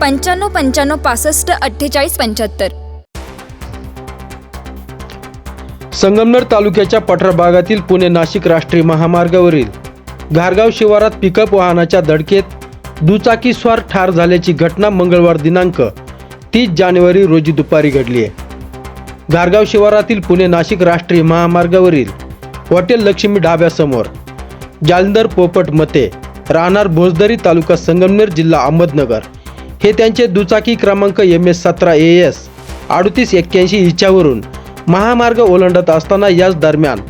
पंच्याण्णव पंच्याण्णव पासष्ट अठ्ठेचाळीस पंच्याहत्तर. संगमनेर तालुक्याच्या पठार भागातील पुणे नाशिक राष्ट्रीय महामार्गावरील घारगाव शिवारात पिकअप वाहनाच्या धडकेत दुचाकीस्वार ठार झाल्याची घटना मंगळवार दिनांक तीस जानेवारी रोजी दुपारी घडली आहे. घारगाव शिवारातील पुणे नाशिक राष्ट्रीय महामार्गावरील हॉटेल लक्ष्मी ढाब्यासमोर जालंधर पोपट मते राहणार भोजदरी तालुका संगमनेर जिल्हा अहमदनगर. हे त्यांचे दुचाकी क्रमांक एम एस सतरा ए एस अडतीस एक्क्याऐंशी हिच्यावरून महामार्ग ओलांडत असताना याच दरम्यान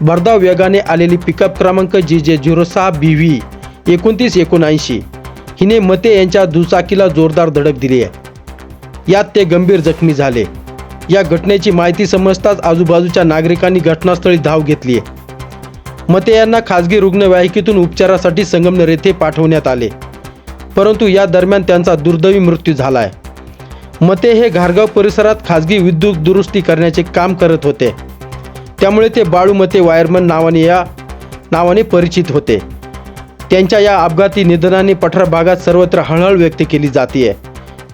भरधाव वेगाने आलेली पिकअप क्रमांक जी जे झिरो सहा बी व्ही एकोणतीस एकोणऐंशी हिने मते यांच्या दुचाकीला जोरदार धडक दिली आहे. यात ते गंभीर जखमी झाले. या घटनेची माहिती समजताच आजूबाजूच्या नागरिकांनी घटनास्थळी धाव घेतली आहे. मते यांना खासगी रुग्णवाहिकेतून उपचारासाठी संगमनेर येथे पाठवण्यात आले. परंतु या दरम्यान त्यांचा दुर्दैवी मृत्यू झाला आहे मते हे घारगाव परिसरात खाजगी विद्युत दुरुस्ती करण्याचे काम करत होते. त्यामुळे ते बाळू मते वायरमन नावाने या नावाने परिचित होते. त्यांच्या या अपघाती निधनाने पठार भागात सर्वत्र हळहळ व्यक्त केली जाते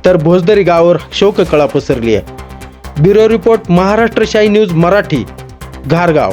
तर भोजदरी गावावर शोककळा पसरली आहे bureau report Maharashtrashahi news Marathi घारगाव.